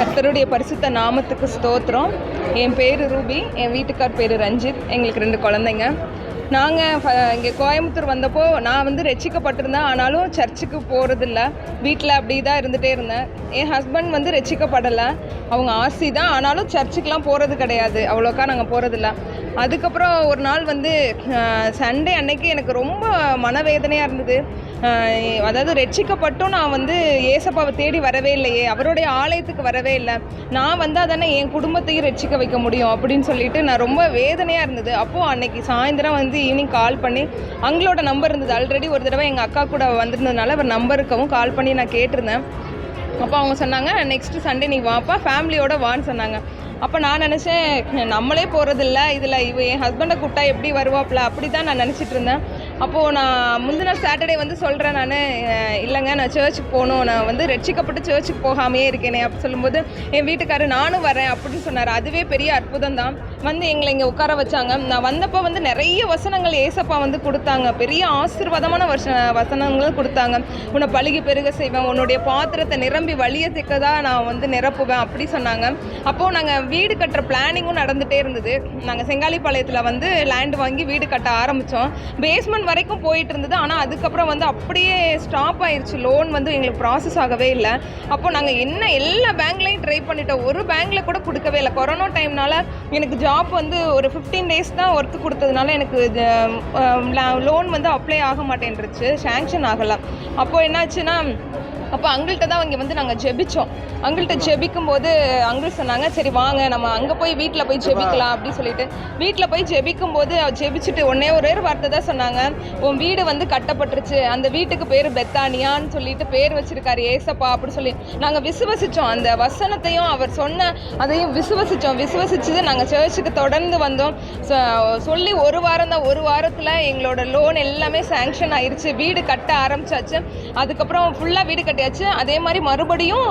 கர்த்தருடைய பரிசுத்த நாமத்துக்கு ஸ்தோத்திரம். என் பேர் ரூபி என் வீட்டுக்கார் பேர் ரஞ்சித். எங்களுக்கு ரெண்டு குழந்தைங்க. நாங்கள் இங்கே கோயம்புத்தூர் வந்தப்போ நான் வந்து ரசிக்கப்பட்டிருந்தேன். ஆனாலும் சர்ச்சுக்கு போகிறதில்ல வீட்டில் அப்படி தான் இருந்துகிட்டே இருந்தேன். என் ஹஸ்பண்ட் வந்து ரட்சிக்கப்படலை அவங்க ஆசி தான். ஆனாலும் சர்ச்சுக்கெலாம் போகிறது கிடையாது. அவ்வளோக்கா நாங்கள் போகிறதில்ல அதுக்கப்புறம் ஒரு நாள் வந்து சண்டே அன்னைக்கு எனக்கு ரொம்ப மனவேதனையாக இருந்தது. அதாவது ரட்சிக்கப்பட்டும் நான் வந்து ஏசப்பாவை தேடி வரவே இல்லையே. அவருடைய ஆலயத்துக்கு வரவே இல்லை. நான் வந்தால் தானே என் குடும்பத்தையும் ரட்சிக்க வைக்க முடியும் அப்படின்னு சொல்லிட்டு நான் ரொம்ப வேதனையாக இருந்தது. அப்போது அன்னைக்கு சாயந்தரம் வந்து ஈவினிங் கால் பண்ணி அவங்களோட நம்பர் இருந்தது. ஆல்ரெடி ஒரு தடவை எங்கள் அக்கா கூட வந்திருந்ததுனால அவர் நம்பருக்கவும் கால் பண்ணி நான் கேட்டிருந்தேன். அப்போ அவங்க சொன்னாங்க நெக்ஸ்ட் சண்டே நீ வாப்பா. ஃபேமிலியோட வான்னு சொன்னாங்க. அப்போ நான் நினச்சேன் நம்மளே போகிறதில்ல இதில் இவ என் ஹஸ்பண்டை கூப்பிட்டா எப்படி வருவாப்ல அப்படி தான் நான் நினச்சிட்டு இருந்தேன். அப்போது நான் முந்தின சாட்டர்டே வந்து சொல்கிறேன் நான் இல்லைங்க நான் சர்ச்சுக்கு போகணும். நான் வந்து ரட்சிக்கப்பட்டு சர்ச்சுக்கு போகாமையே இருக்கேனே அப்படி சொல்லும்போது என் வீட்டுக்காரர் நானும் வரேன் அப்படின்னு சொன்னார். அதுவே பெரிய அற்புதம் தான். வந்து எங்களை இங்கே உட்கார வச்சாங்க. நான் வந்தப்போ வந்து நிறைய வசனங்கள் ஏசப்பா வந்து கொடுத்தாங்க. பெரிய ஆசீர்வாதமான வருஷ வசனங்கள் கொடுத்தாங்க. உன்னை பழுகி பெருக செய்வேன். உன்னுடைய பாத்திரத்தை நிரம்பி வழியத்தக்கதா நான் வந்து நிரப்புவேன் அப்படி சொன்னாங்க. அப்போது நாங்கள் வீடு கட்டுற பிளானிங்கும் நடந்துகிட்டே இருந்தது. நாங்கள் செங்காலிப்பாளையத்தில் வந்து லேண்ட் வாங்கி வீடு கட்ட ஆரம்பித்தோம் பேஸ்மெண்ட் வரைக்கும் போயிட்டு இருந்தது ஆனால் அதுக்கப்புறம் வந்து அப்படியே ஸ்டாப் ஆயிடுச்சு லோன் வந்து எங்களுக்கு ப்ராசஸ் ஆகவே இல்லை. அப்போ நாங்கள் என்ன எல்லா பேங்க்லையும் ட்ரை பண்ணிட்டோம். ஒரு பேங்க்கில் கூட கொடுக்கவே இல்லை. கொரோனா டைம்னால எனக்கு ஜாப் வந்து ஒரு ஃபிஃப்டீன் டேஸ் தான் ஒர்க் கொடுத்ததுனால எனக்கு லோன் வந்து அப்ளை ஆக மாட்டேன்ருச்சு சேங்ஷன் ஆகலை. அப்போ என்னாச்சுன்னா அப்போ அங்கிள்கிட்ட தான் இங்கே வந்து நாங்கள் ஜெபிச்சோம். அங்கிள்கிட்ட ஜெபிக்கும் போது அங்கிள் சொன்னாங்க சரி வாங்க நம்ம அங்கே போய் வீட்டில் போய் ஜெபிக்கலாம் அப்படின்னு சொல்லிட்டு. வீட்டில் போய் ஜெபிக்கும் போது ஜெபிச்சுட்டு ஒன்னே ஒரே ஒரு வார்த்தை தான் சொன்னாங்க. உன் வீடு வந்து கட்டப்பட்டுருச்சு. அந்த வீட்டுக்கு பேர் பெத்தானியான்னு சொல்லிட்டு பேர் வச்சிருக்காரு ஏசப்பா அப்படின்னு சொல்லி. நாங்கள் விசுவசித்தோம் அந்த வசனத்தையும் அவர் சொன்ன அதையும் விசுவசித்தோம் விசுவசிச்சது நாங்கள் சர்ச்சுக்கு தொடர்ந்து வந்தோம். சொல்லி ஒரு வாரம் தான் ஒரு வாரத்தில் எங்களோட லோன் எல்லாமே சேங்ஷன் ஆயிடுச்சு வீடு கட்ட ஆரம்பிச்சாச்சு. அதுக்கப்புறம் ஃபுல்லாக வீடு கட்டியாச்சு. அதே மாதிரி மறுபடியும்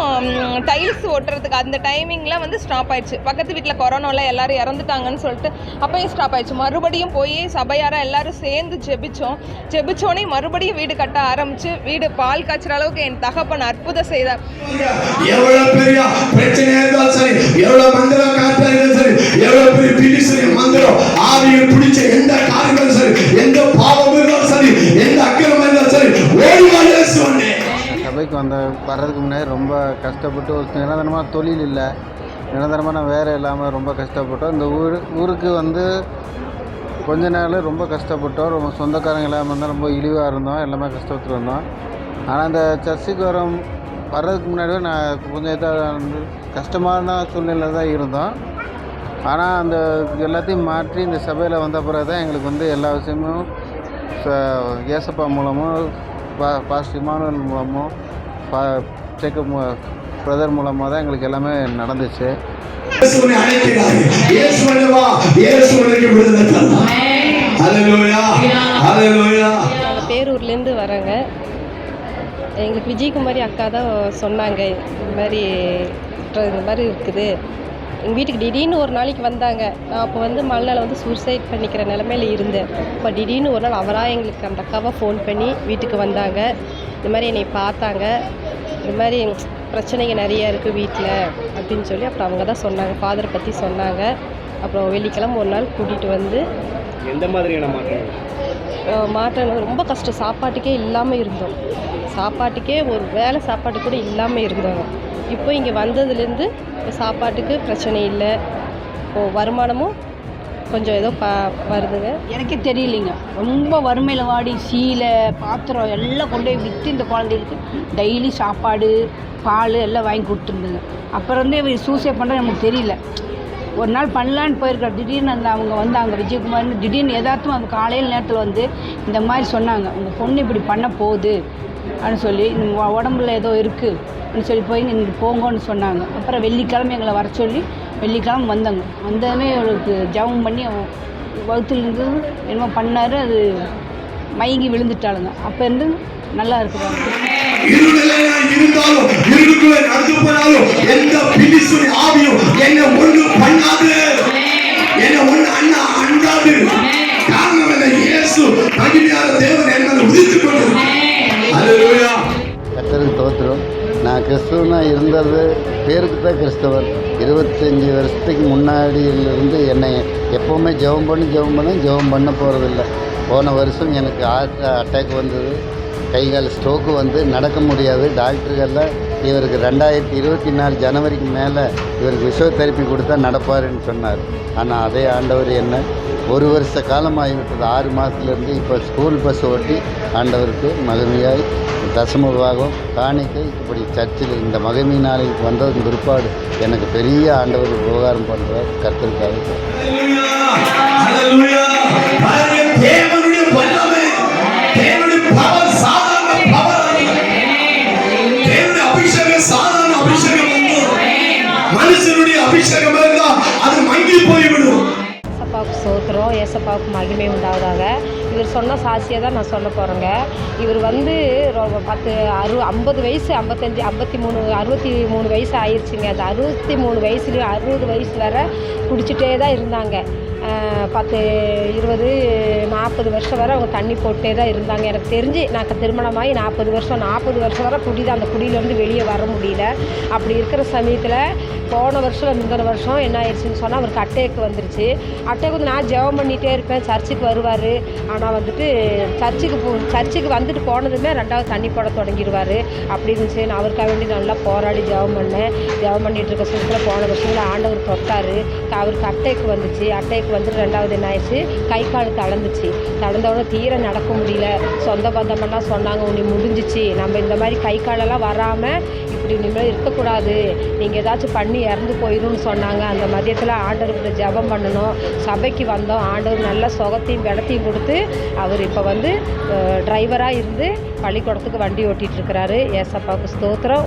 டைல்ஸ் ஒட்டுறதுக்கு அந்த டைமிங்கில் வந்து ஸ்டாப் ஆயிடுச்சு. பக்கத்து வீட்டில் கொரோனாவில் எல்லாரும் இறந்துட்டாங்கன்னு சொல்லிட்டு அப்பயும் ஸ்டாப் ஆயிடுச்சு. மறுபடியும் போய் சபையாராக எல்லாரும் சேர்ந்து ஜெபிச்சோம். ஜெபிச்சோடனே மறுபடியும் வீடு கட்ட ஆரம்பிச்சு வீடு பால் காய்ச்சுற அளவுக்கு என் தகப்பன் அற்புதம் செய்தார். பெரிய இருந்தாலும் சரி காற்றா இருந்தாலும் சரி பெரிய பிடி சரி மந்திரம் பிடிச்ச எந்த காரியங்களும் சரி எந்த சபைக்கு வந்த வர்றதுக்கு முன்னாடி ரொம்ப கஷ்டப்பட்டு ஒரு நிரந்தரமாக தொழில் இல்லை. நிரந்தரமான வேலை இல்லாமல் ரொம்ப கஷ்டப்பட்டோம். இந்த ஊர் ஊருக்கு வந்து கொஞ்ச நாள் ரொம்ப கஷ்டப்பட்டோம். ரொம்ப சொந்தக்காரங்க இல்லாமல் இருந்தால் ரொம்ப இழிவாக இருந்தோம். எல்லாமே கஷ்டப்பட்டு இருந்தோம் ஆனால் அந்த சர்ச்சுக்கு வர வர்றதுக்கு முன்னாடியே நான் கொஞ்சம் இதாக வந்து கஷ்டமான சூழ்நிலை தான் இருந்தோம். ஆனால் அந்த எல்லாத்தையும் மாற்றி இந்த சபையில் வந்த பிறகு தான் எங்களுக்கு வந்து எல்லா விஷயமும் ச- ஏசப்பா மூலமும் பா பாஸ்ட் இமானுவல் மூலமும் பா செக்கப் பிரதர் மூலமாக தான் எங்களுக்கு எல்லாமே நடந்துச்சு. நாங்கள் பேரூர்லேருந்து வரோங்க. எங்களுக்கு விஜயகுமாரி அக்கா தான் சொன்னாங்க இந்த மாதிரி இந்த மாதிரி இருக்குது. எங்கள் வீட்டுக்கு திடீர்னு ஒரு நாளைக்கு வந்தாங்க. நான் அப்போ வந்து மலைநாள் வந்து சூசைட் பண்ணிக்கிற நிலமையில இருந்தேன். இப்போ திடீர்னு ஒரு நாள் அவராக எங்களுக்கு அந்த அக்காவை ஃபோன் பண்ணி வீட்டுக்கு வந்தாங்க. இந்த மாதிரி என்னை பார்த்தாங்க. இந்த மாதிரி பிரச்சனைங்க நிறைய இருக்குது வீட்டில் அப்படின்னு சொல்லி அப்புறம் அவங்க தான் சொன்னாங்க. ஃபாதரை பற்றி சொன்னாங்க. அப்புறம் வெள்ளிக்கிழமை ஒரு நாள் கூட்டிகிட்டு வந்து எந்த மாதிரியான அஹ் மாற்றம் ரொம்ப கஷ்டம். சாப்பாட்டுக்கே இல்லாமல் இருந்தோம். சாப்பாட்டுக்கே ஒரு வேளை சாப்பாடு கூட இல்லாமல் இருந்தோங்க இப்போ இங்கே வந்ததுலேருந்து சாப்பாட்டுக்கு பிரச்சனை இல்லை. இப்போது வருமானமும் கொஞ்சம் ஏதோ ப வருதுங்க. எனக்கே தெரியலைங்க. ரொம்ப வறுமையில் வாடி சீலை பாத்திரம் எல்லாம் கொண்டு போய் விற்று இந்த குழந்தைகளுக்கு டெய்லி சாப்பாடு பால் எல்லாம் வாங்கி கொடுத்துருந்தது அப்புறம் வந்து இவர் சூசைட் பண்ணுறது நமக்கு தெரியல. ஒரு நாள் பண்ணலான்னு போயிருக்கார் திடீர்னு அந்த அவங்க வந்து அங்கே விஜயகுமார்னு. திடீர்னு எதார்த்தம் அந்த காலையில் நேரத்தில் வந்து இந்த மாதிரி சொன்னாங்க. உங்கள் பொண்ணு இப்படி பண்ண போகுது அப்படின்னு சொல்லி உடம்புல ஏதோ இருக்குது அப்படின்னு சொல்லி போய் நீங்கள் போங்கன்னு சொன்னாங்க. அப்புறம் வெள்ளிக்கிழமை எங்களை வர சொல்லி வெள்ளிக்கிழமை வந்தாங்க. வந்ததுமே அவருக்கு ஜெபம் பண்ணி அவன் வகுத்துல இருந்து என்னமோ பண்ணார் அது மயங்கி விழுந்துட்டாளுங்க. அப்போ இருந்து நல்லா இருக்கிறாங்க இருளிலே நான் இருந்தாலும் இருளுக்குள்ளே நடந்து போனாலும் எந்த பிலிசுனி ஆவியும் என்ன ஒண்ணு பண்ணாது. என்ன ஒண்ணு அண்ணா அண்டாது. காரணம் என்ன? இயேசு மகிமையான தேவன் என்ன உதித்துக் கொண்டு நான் கிறிஸ்துவனா இருந்தது பேருக்கு தான் கிறிஸ்தவர். இருபத்தஞ்சி வருஷத்துக்கு முன்னாடியிலிருந்து என்னை எப்போவுமே ஜெபம் பண்ணி ஜெபம் பண்ணி ஜெபம் பண்ண போகிறதில்ல போன வருஷம் எனக்கு ஹார்ட் அட்டாக் வந்தது. கை கால் ஸ்ட்ரோக்கு வந்து நடக்க முடியாது டாக்டர்கள்லாம் இவருக்கு ரெண்டாயிரத்தி இருபத்தி நாலு ஜனவரிக்கு மேலே இவருக்கு ஃபிசியோதெரப்பி கொடுத்தா நடப்பாருன்னு சொன்னார். ஆனால் அதே ஆண்டவர் என்ன? ஒரு வருஷ காலமாகிவிட்டது. ஆறு மாதத்துலேருந்து இப்போ ஸ்கூல் பஸ் ஓட்டி ஆண்டவருக்கு மகிமையாய் தசம விவாகம் காணிக்கை இப்படி சர்ச்சில் இந்த மகிமை நாளைக்கு வந்ததன் பிற்பாடு எனக்கு பெரிய ஆண்டவர் உபகாரம் பண்ணுறார் கர்த்தருக்காக. சோத்துறோம் ஏசப்பாவுக்கு மகிமை உண்டாவதாக. இவர் சொன்ன சாட்சியை தான் நான் சொல்ல போகிறேங்க இவர் வந்து ரொ- பத்து அறு ஐம்பது வயசு ஐம்பத்தஞ்சு ஐம்பத்தி மூணு அறுபத்தி மூணு வயசு ஆயிடுச்சுங்க அந்த அறுபத்தி மூணு வயசுலேயும் அறுபது வயசு வரை குடிச்சிட்டே தான் இருந்தாங்க. பத்து இருபது நாற்பது வருஷம் வரை அவங்க தண்ணி போட்டே தான் இருந்தாங்க. எனக்கு தெரிஞ்சு நான் திருமணமாகி நாற்பது வருஷம் நாற்பது வருஷம் வரை குடி தான். அந்த குடியிலேருந்து வெளியே வர முடியல. அப்படி இருக்கிற சமயத்தில் போன வருஷம் முந்தின வருஷம் என்ன ஆயிடுச்சுன்னு சொன்னால் அவருக்கு அட்டேக்கு வந்துருச்சு. அட்டேக்கு வந்து நான் ஜெபம் பண்ணிகிட்டே இருப்பேன். சர்ச்சுக்கு வருவார். ஆனால் வந்துட்டு சர்ச்சுக்கு போ சர்ச்சுக்கு வந்துட்டு போனதுமே ரெண்டாவது தண்ணி போட தொடங்கிடுவார். அப்படி இருந்துச்சு. நான் அவருக்காக வேண்டி நல்லா போராடி ஜெபம் பண்ணேன். ஜெபம் பண்ணிட்டு இருக்க சமயத்தில் போன வருஷத்தில் ஆண்டவர் தொட்டார். அவருக்கு அட்டேக்கு வந்துச்சு. அட்டேக்கு வந்துட்டு ரெண்டாவது என்ன ஆயிடுச்சு? கை கால் தளர்ந்துச்சு. தளர்ந்தவொடனே தீர நடக்க முடியல. சொந்த பந்தமெல்லாம் சொன்னாங்க உனி முடிஞ்சிச்சு. நம்ம இந்த மாதிரி கை காலெல்லாம் வராமல் இப்படி இனிமேல் இருக்கக்கூடாது. நீங்கள் ஏதாச்சும் பண்ணி இறந்து போயிடும்னு சொன்னாங்க. அந்த மதியத்தில் ஆண்டவர்கிட்ட ஜெபம் பண்ணணும். சபைக்கு வந்தோம். ஆண்டவர் நல்ல சுகத்தையும் விடத்தையும் கொடுத்து அவர் இப்போ வந்து டிரைவராக இருந்து பள்ளிக்கூடத்துக்கு வண்டி ஓட்டிகிட்டு இருக்கிறாரு. ஏசப்பாவுக்கு ஸ்தோத்திரம்.